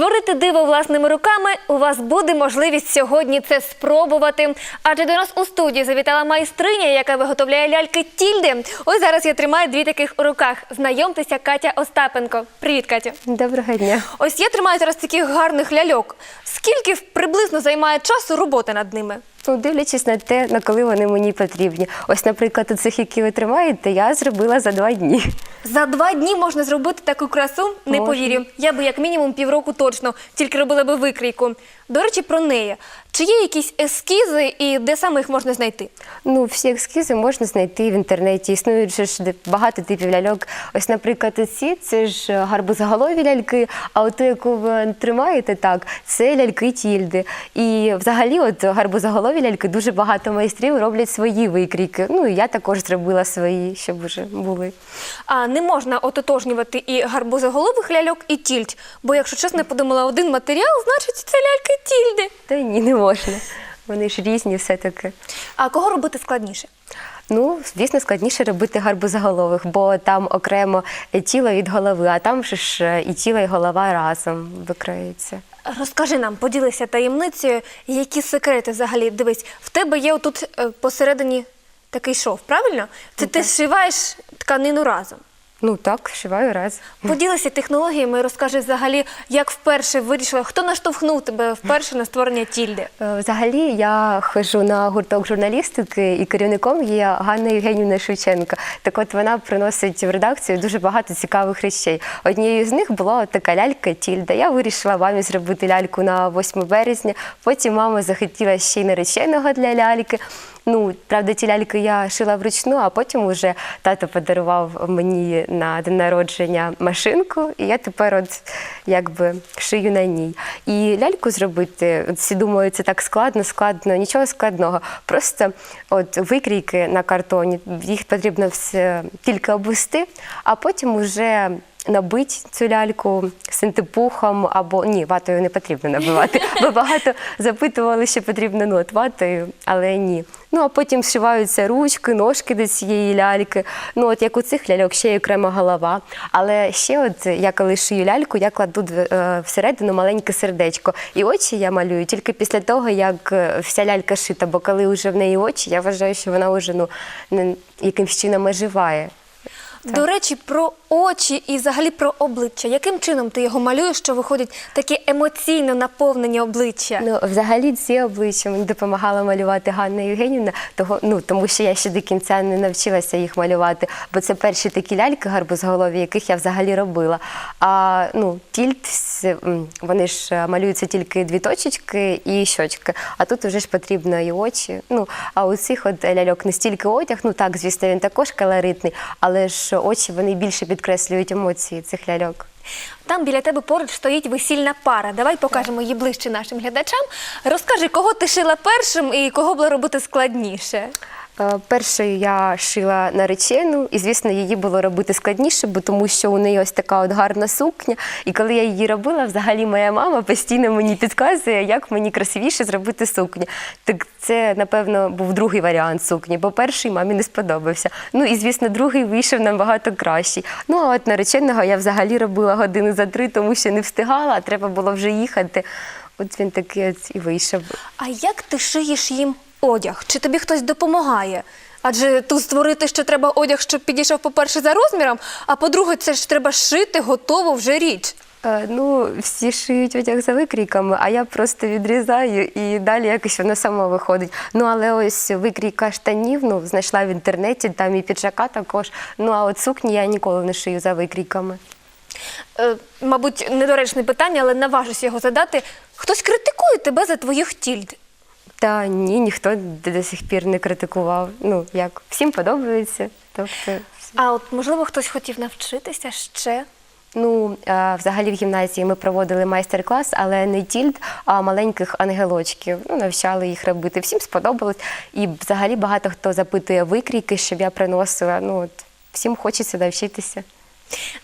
Створити диво власними руками у вас буде можливість сьогодні це спробувати. Адже до нас у студії завітала майстриня, яка виготовляє ляльки тільди. Ось зараз я тримаю дві таких у руках. Знайомтеся, Катя Остапенко. Привіт, Катя. Доброго дня. Ось я тримаю зараз таких гарних ляльок. Скільки приблизно займає часу роботи над ними? Ну, дивлячись на те, на коли вони мені потрібні. Ось, наприклад, у цих, які ви тримаєте, я зробила за два дні. За два дні можна зробити таку красу, не Можна. повірю. Я би як мінімум півроку точно, тільки робила би викрійку. До речі, про неї. Чи є якісь ескізи і де саме їх можна знайти? Ну, всі ескізи можна знайти в інтернеті. Існують же ж багато типів ляльок. Ось, наприклад, ці це ж гарбузоголові ляльки, а от ту, яку ви тримаєте, так, це ляльки тільди. І взагалі, от гарбузоголові ляльки дуже багато майстрів роблять свої викрійки. Ну і я також зробила свої, щоб вже були. А не можна ототожнювати і гарбузоголових ляльок, і тільдь. Бо, якщо чесно, я подумала, один матеріал, значить це ляльки тільди. Та ні, не можна. Вони ж різні все-таки. А кого робити складніше? Ну, звісно, складніше робити гарбузоголових, бо там окремо тіло від голови, а там ж і тіло, і голова разом викриються. Розкажи нам, поділися таємницею, які секрети взагалі. Дивись, в тебе є отут е, посередині такий шов, правильно? Це ти зшиваєш тканину разом. Ну так, шиваю раз. Поділися технологіями, розкажи взагалі, як вперше вирішила, хто наштовхнув тебе вперше на створення тільди. Е, Взагалі я ходжу на гурток журналістики і керівником є Ганна Євгенівна Шевченка. Так от вона приносить в редакцію дуже багато цікавих речей. Однією з них була от така лялька Тільда. Я вирішила мамі зробити ляльку на 8 березня. Потім мама захотіла ще й нареченого для ляльки. Ну, правда, ті ляльки я шила вручну, а потім уже тато подарував мені на день народження машинку, і я тепер от якби шию на ній. І ляльку зробити, всі думають, це так складно, складно, нічого складного. Просто от викрійки на картоні, їх потрібно все тільки обвести, а потім уже набить цю ляльку синтепухом або ні, ватою не потрібно набивати, бо багато запитували, що потрібно ну, от ватою, але ні. Ну а потім зшиваються ручки, ножки до цієї ляльки. Ну от як у цих ляльок ще є окрема голова. Але ще, от я коли шию ляльку, я кладу е, всередину маленьке сердечко. І очі я малюю тільки після того, як е, вся лялька шита. Бо коли вже в неї очі, я вважаю, що вона вже ну не якимсь чином оживає. До речі, про очі і взагалі про обличчя. Яким чином ти його малюєш, що виходять такі емоційно наповнені обличчя? Ну, взагалі, ці обличчя мені допомагала малювати Ганна Євгенівна, того, ну, тому що я ще до кінця не навчилася їх малювати, бо це перші такі ляльки гарбузголові, яких я взагалі робила. А ну, тільт, вони ж е, малюються тільки дві точечки і щочки, а тут вже ж потрібно і очі. Ну, а у цих от ляльок не стільки одяг, ну так, звісно, він також колоритний, але ж очі вони більше підкреслюють емоції цих ляльок. Там біля тебе поруч стоїть весільна пара. Давай покажемо її ближче нашим глядачам. Розкажи, кого ти шила першим і кого було робити складніше. Е, Першою я шила наречену, і звісно, її було робити складніше, бо тому що у неї ось така от гарна сукня. І коли я її робила, взагалі моя мама постійно мені підказує, як мені красивіше зробити сукню. Так це, напевно, був другий варіант сукні, бо перший мамі не сподобався. Ну і звісно, другий вийшов набагато кращий. Ну а от нареченого я взагалі робила години за три, тому що не встигала, а треба було вже їхати. От він такий от і вийшов. А як ти шиєш їм одяг? Чи тобі хтось допомагає? Адже тут створити ще треба одяг, щоб підійшов, по-перше, за розміром, а по-друге, це ж треба шити готову вже річ. Е, Ну, всі шиють одяг за викрійками, а я просто відрізаю і далі якось воно само виходить. Ну, але ось викрійка штанів ну, знайшла в інтернеті, там і піджака також. Ну, а от сукні я ніколи не шию за викрійками. Е, мабуть, недоречне питання, але наважусь його задати. Хтось критикує тебе за твоїх тільд. Та ні, ніхто до сих пір не критикував. Ну, як всім подобається. Тобто, А от можливо хтось хотів навчитися ще. Ну, взагалі в гімназії ми проводили майстер-клас, але не тільд, а маленьких ангелочків. Ну, навчали їх робити. Всім сподобалось. І взагалі багато хто запитує викрійки, щоб я приносила. Ну, от, всім хочеться навчитися.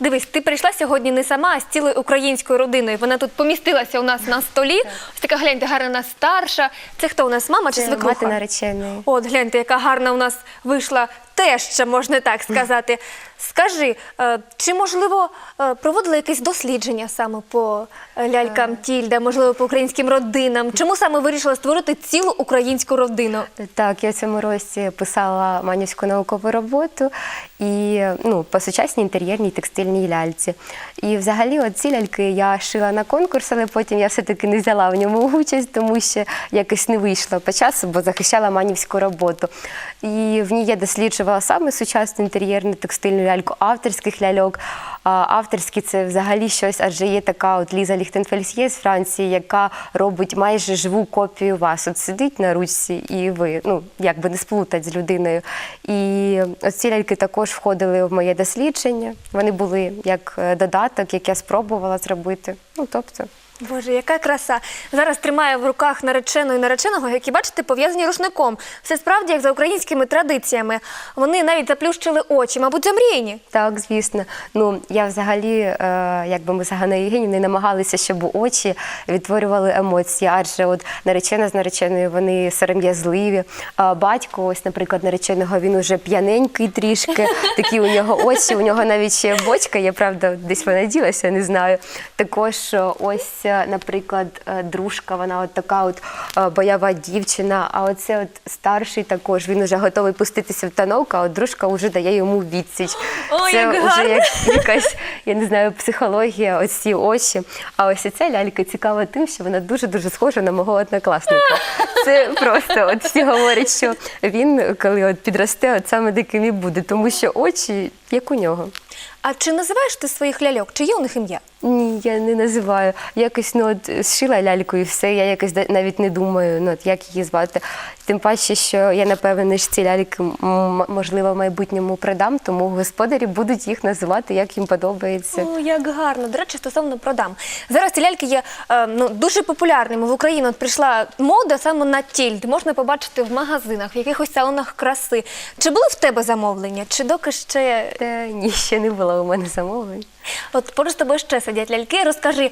Дивись, ти прийшла сьогодні не сама, а з цілою українською родиною. Вона тут помістилася у нас на столі. Ось така гляньте, гарна старша. Це хто у нас мама чи Це свекруха? мати нареченої. От гляньте, яка гарна у нас вийшла теща, можна так сказати. Скажи, е, чи можливо е, проводили якесь дослідження саме по е, лялькам Тільда, можливо, по українським родинам? Чому саме вирішила створити цілу українську родину? Так, я в цьому році писала манівську наукову роботу і ну, по сучасній інтер'єрній текстильній ляльці. І взагалі от ці ляльки я шила на конкурс, але потім я все-таки не взяла в ньому участь, тому що якось не вийшло по часу, бо захищала манівську роботу. І в ній я досліджувала саме сучасну інтер'єрну текстильну ляльку, авторських ляльок. Авторські це взагалі щось, адже є така от Ліза Ліхтенфельсьє з Франції, яка робить майже живу копію вас. От сидить на ручці, і ви ну якби не сплутать з людиною. І ці ляльки також входили в моє дослідження. Вони були як е, додаток, як я спробувала зробити. Ну тобто. Боже, яка краса! Зараз тримає в руках наречену і нареченого, які, бачите, пов'язані рушником. Все справді як за українськими традиціями. Вони навіть заплющили очі, мабуть, замріяні. Так, звісно. Ну я взагалі, е, якби ми з Ганною Євгенівною намагалися, щоб очі відтворювали емоції, адже от наречена з нареченою вони сором'язливі. А батько, ось, наприклад, нареченого, він уже п'яненький трішки. Такі у нього очі, у нього навіть ще бочка є, правда, десь вона ділася, не знаю. Також е, ось, наприклад, е, дружка, вона от така от е, бойова дівчина. А оце от старший також він уже готовий пуститися в танок, а от дружка вже дає йому відсіч. Ой, Це як вже гарно. як якась, я не знаю, психологія, ось ці очі. А ось ця лялька цікава тим, що вона дуже-дуже схожа на мого однокласника. Це просто от всі говорять, що він, коли от підросте, от саме таким і буде, тому що очі, як у нього. А чи називаєш ти своїх ляльок? Чи є у них ім'я? Ні, я не називаю. Якось ну от зшила ляльку і все. Я якось навіть не думаю, ну от як її звати. Тим паче, що я напевне ж ці ляльки можливо в майбутньому продам, тому господарі будуть їх називати, як їм подобається. О, як гарно. До речі, стосовно продам. Зараз ці ляльки є е, ну, дуже популярними. В Україну от прийшла мода саме на тільд. Можна побачити в магазинах, в якихось салонах краси. Чи були в тебе замовлення? Чи доки ще Та ні, ще не було у мене замовлень. От поруч тобою ще сидять ляльки. Розкажи,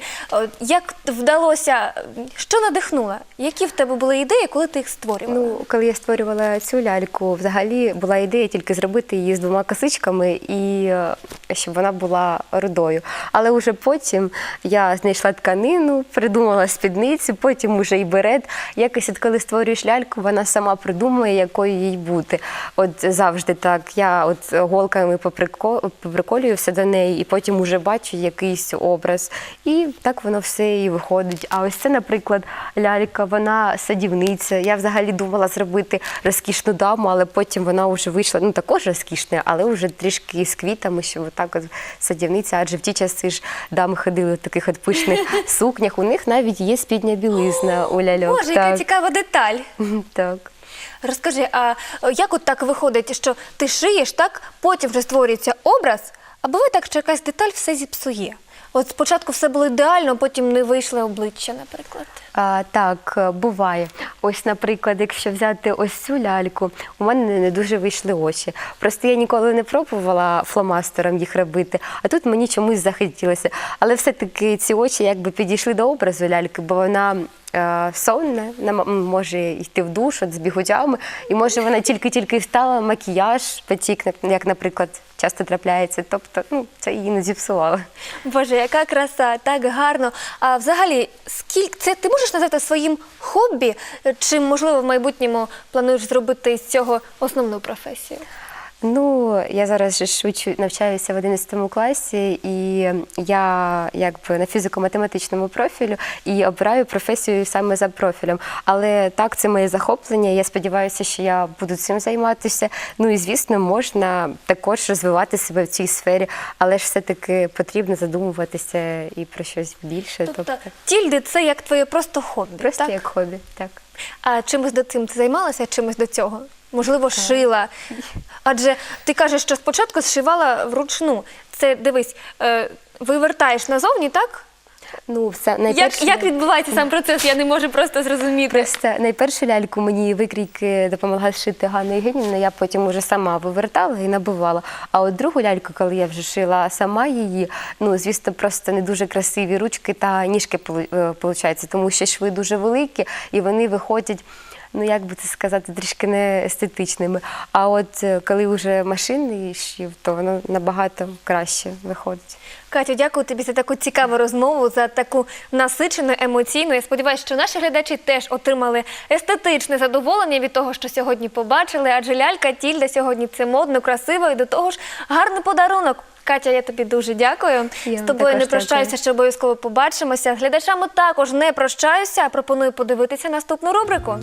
як вдалося, що надихнуло? Які в тебе були ідеї, коли ти їх створювала? Ну, коли я створювала цю ляльку, взагалі була ідея тільки зробити її з двома косичками і е, щоб вона була рудою. Але вже потім я знайшла тканину, придумала спідницю, потім уже і берет. Якось от коли створюєш ляльку, вона сама придумує, якою їй бути. От завжди так. Я от голками поприко- поприколюю все до неї, і потім уже бачу якийсь образ. І так воно все і виходить. А ось це, наприклад, лялька, вона садівниця. Я взагалі думала зробити розкішну даму, але потім вона вже вийшла, ну також розкішна, але вже трішки з квітами, що отак от садівниця, адже в ті часи ж дами ходили в таких от пишних сукнях. У них навіть є спідня білизна у ляльок. Боже, яка цікава деталь. так. Розкажи, а як от так виходить, що ти шиєш, так, потім вже створюється образ, а буває так, що якась деталь все зіпсує. От спочатку все було ідеально, потім не вийшло обличчя, наприклад. А, так, е, буває. Ось, наприклад, якщо взяти ось цю ляльку, у мене не дуже вийшли очі. Просто я ніколи не пробувала фломастером їх робити, а тут мені чомусь захотілося. Але все-таки ці очі якби підійшли до образу ляльки, бо вона. е, Сонна, м, може йти в душ от, з бігудями, і може вона тільки-тільки встала, макіяж потік, як, наприклад, часто трапляється. Тобто, ну, це її не зіпсувало. Боже, яка краса, так гарно. А взагалі, скільки це ти можеш назвати своїм хобі? Чи можливо в майбутньому плануєш зробити з цього основну професію? Ну, я зараз же ж навчаюся в 11 класі, і я якби на фізико-математичному профілю і обираю професію саме за профілем. Але так, це моє захоплення. Я сподіваюся, що я буду цим займатися. Ну і звісно, можна також розвивати себе в цій сфері, але ж все-таки потрібно задумуватися і про щось більше. Тобто, Тобто, тільди це як твоє просто хобі. просто так? як хобі. Так. А чимось до цим ти займалася, чимось до цього? Можливо, шила. Адже ти кажеш, що спочатку зшивала вручну. Це дивись, е, вивертаєш назовні, так? Ну, все Як, найперше. як відбувається сам процес? Я не можу просто зрозуміти. Просто найпершу ляльку мені викрійки допомогла зшити Ганна Євгенівна, я потім уже сама вивертала і набивала. А от другу ляльку, коли я вже шила сама її, ну звісно, просто не дуже красиві ручки та ніжки виходить, тому що шви дуже великі і вони виходять. Ну як би це сказати, трішки не естетичними. А от е, коли вже машинний шив, то воно набагато краще виходить. Катю, дякую тобі за таку цікаву розмову, за таку насичену емоційну. Я сподіваюся, що наші глядачі теж отримали естетичне задоволення від того, що сьогодні побачили. Адже лялька Тільда сьогодні це модно, красиво і до того ж гарний подарунок. Катя, я тобі дуже дякую. Я З тобою не прощаюся, дякую. ще обов'язково побачимося. Глядачами також не прощаюся. а Пропоную подивитися наступну рубрику.